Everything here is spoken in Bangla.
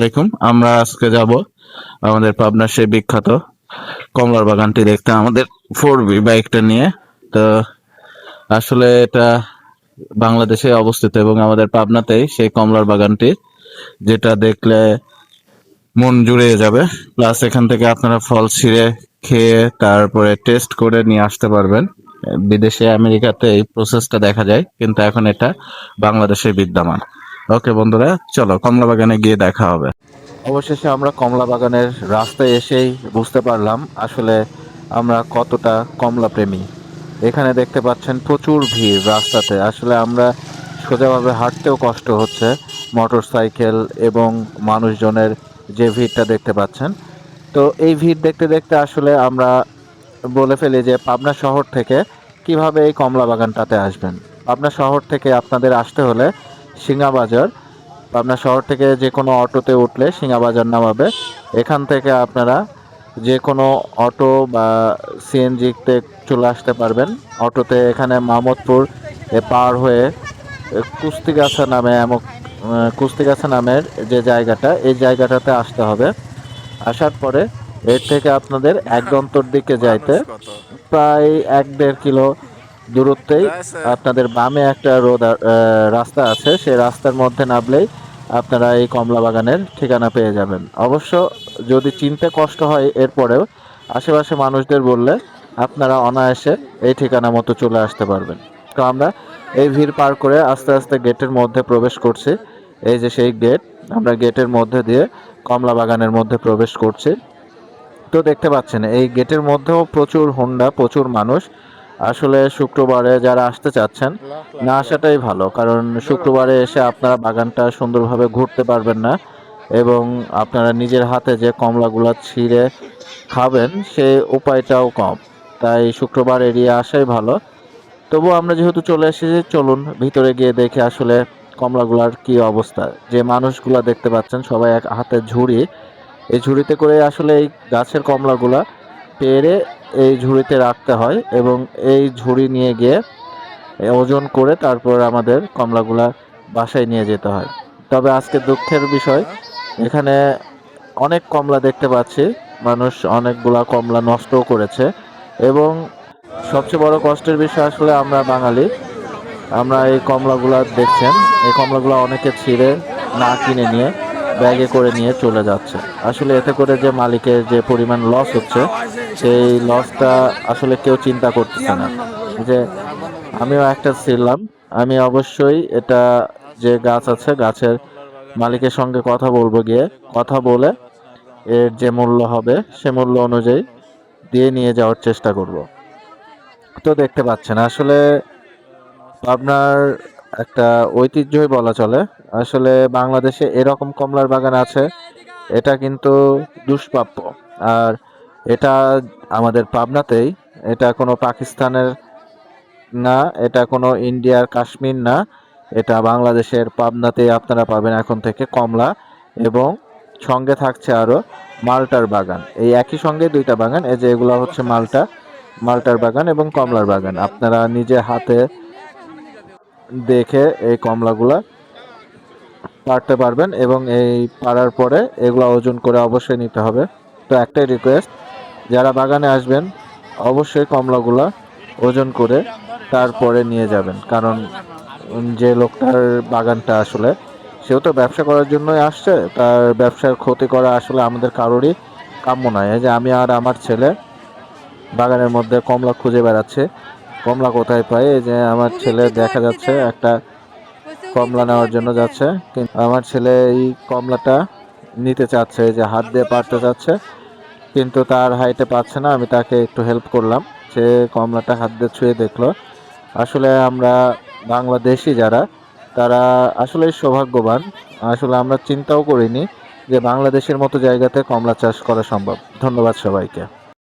আলাইকুম আমরা আজকে যাব আমাদের পাবনার সেই বিখ্যাত কমলার বাগানটি দেখতে, আমাদের ফোর বি বাইকটা নিয়ে। তো আসলে এটা বাংলাদেশে অবস্থিত এবং আমাদের পাবনাতেই সেই কমলার বাগানটি, যেটা দেখলে মন জুড়িয়ে যাবে। প্লাস এখান থেকে আপনারা ফল ছিঁড়ে খেয়ে তারপরে টেস্ট করে নিয়ে আসতে পারবেন। বিদেশে, আমেরিকাতে এই প্রসেসটা দেখা যায়, কিন্তু এখন এটা বাংলাদেশে বিদ্যমান। ওকে বন্ধুরা, চলো কমলা বাগানে গিয়ে দেখা হবে। অবশেষে আমরা কমলা বাগানের রাস্তায় এসেই বুঝতে পারলাম আসলে আমরা কতটা কমলা প্রেমী এখানে দেখতে পাচ্ছেন প্রচুর ভিড় রাস্তাতে। আসলে আমরা সোজাভাবে হাঁটতেও কষ্ট হচ্ছে মোটর সাইকেল এবং মানুষজনের যে ভিড়টা দেখতে পাচ্ছেন। তো এই ভিড় দেখতে দেখতে আসলে আমরা বলে ফেলি যে পাবনা শহর থেকে কীভাবে এই কমলা বাগানটাতে আসবেন? পাবনা শহর থেকে আপনাদের আসতে হলে সিঙ্গাবাজার পাবনা শহর থেকে যে কোনো অটোতে উঠলে সিঙ্গাবাজার নামাবে। এখান থেকে আপনারা যে কোনো অটো বা সিএনজিতে চলে আসতে পারবেন। অটোতে এখানে মাহমুদপুর এ পার হয়ে কুস্তিগাছা নামে এমন কুস্তিগাছা নামের যে জায়গাটা এই জায়গাটাতে আসতে হবে। আসার পরে এর থেকে আপনাদের একদন্তর দিকে যাইতে। প্রায় এক দেড় কিলো দূরত্বেই আপনাদের বামে একটা রোড রাস্তা আছে। সেই রাস্তার মধ্যে নামলেই আপনারা এই কমলা বাগানের ঠিকানা পেয়ে যাবেন। অবশ্য যদি চিনতে কষ্ট হয় এরপরেও আশেপাশে মানুষদের বললে আপনারা অনায়াসে এই ঠিকানা মতো চলে আসতে পারবেন। তো আমরা এই ভিড় পার করে আস্তে আস্তে গেটের মধ্যে প্রবেশ করছি। এই যে সেই গেট আমরা গেটের মধ্যে দিয়ে কমলা বাগানের মধ্যে প্রবেশ করছি। তো দেখতে পাচ্ছেন এই গেটের মধ্যেও প্রচুর হোন্ডা প্রচুর মানুষ আসলে শুক্রবারে যারা আসতে চাচ্ছেন, না আসাটাই ভালো, কারণ শুক্রবারে এসে আপনারা বাগানটা সুন্দরভাবে ঘুরতে পারবেন না এবং আপনারা নিজের হাতে যে কমলাগুলো ছিঁড়ে খাবেন, সে উপায়টাও কম। তাই শুক্রবার এড়িয়ে আসাই ভালো। তবু আমরা যেহেতু চলে এসেছি, চলুন ভিতরে গিয়ে দেখে আসলে কমলাগুলার কি অবস্থা। যে মানুষগুলা দেখতে পাচ্ছেন, সবাই এক হাতে ঝুড়ি। এই ঝুড়িতে করে আসলে এই গাছের কমলাগুলা পেরে এই ঝুড়িতে রাখতে হয় এবং এই ঝুড়ি নিয়ে গিয়ে ওজন করে তারপর আমাদের কমলাগুলা বাসায় নিয়ে যেতে হয়। তবে আজকে দুঃখের বিষয়, এখানে অনেক কমলা দেখতে পাচ্ছি, মানুষ অনেকগুলা কমলা নষ্টও করেছে এবং সবচেয়ে বড় কষ্টের বিষয় আসলে আমরা বাঙালি, আমরা এই কমলাগুলা দেখছেন, এই কমলাগুলো অনেকে ছিঁড়ে না কিনে নিয়ে ব্যাগে করে নিয়ে চলে যাচ্ছে। আসলে এতে করে যে মালিকের যে পরিমাণ লস হচ্ছে, সেই লসটা আসলে কেউ চিন্তা করতেছে না। যে আমিও একটা ছিলাম, আমি অবশ্যই এটা যে গাছ আছে, গাছের মালিকের সঙ্গে কথা বলব গিয়ে। কথা বলে এর যে মূল্য হবে, সে মূল্য অনুযায়ী দিয়ে নিয়ে যাওয়ার চেষ্টা করব। তো দেখতে পাচ্ছেন, আসলে আপনার একটা ঐতিহ্যই বলা চলে। আসলে বাংলাদেশে এরকম কমলার বাগান আছে, এটা কিন্তু দুষ্প্রাপ্য। আর এটা আমাদের পাবনাতেই, এটা কোনো পাকিস্তানের না, এটা কোনো ইন্ডিয়ার কাশ্মীর না, এটা বাংলাদেশের পাবনাতেই আপনারা পাবেন এখন থেকে কমলা এবং সঙ্গে থাকছে আরও মালটার বাগান। এই একই সঙ্গে দুইটা বাগান, এই যে এগুলো হচ্ছে মালটা, মালটার বাগান এবং কমলার বাগান। আপনারা নিজে হাতে দেখে এই কমলাগুলা পারতে পারবেন এবং এই পারার পরে এগুলো ওজন করে অবশ্যই নিতে হবে। তো একটাই রিকোয়েস্ট যারা বাগানে আসবেন, অবশ্যই কমলাগুলা ওজন করে তারপরে নিয়ে যাবেন। কারণ যে লোকটার বাগানটা আসলে, সেও তো ব্যবসা করার জন্যই আসছে, তার ব্যবসার ক্ষতি করা আসলে আমাদের কারোরই কাম্য নয়। যে আমি আর আমার ছেলে বাগানের মধ্যে কমলা খুঁজে বেড়াচ্ছে কমলা কোথায় পাই যে আমার ছেলে দেখা যাচ্ছে, একটা কমলা নেওয়ার জন্য যাচ্ছে। কিন্তু আমার ছেলে এই কমলাটা নিতে চাচ্ছে যে হাত দিয়ে পারতে চাচ্ছে। কিন্তু তার হাইটে পাচ্ছে না, আমি তাকে একটু হেল্প করলাম। সে কমলাটা হাত দিয়ে ছুঁয়ে দেখল। আসলে আমরা বাংলাদেশি যারা, তারা আসলে সৌভাগ্যবান। আসলে আমরা চিন্তাও করিনি যে বাংলাদেশের মতো জায়গাতে কমলা চাষ করা সম্ভব। ধন্যবাদ সবাইকে।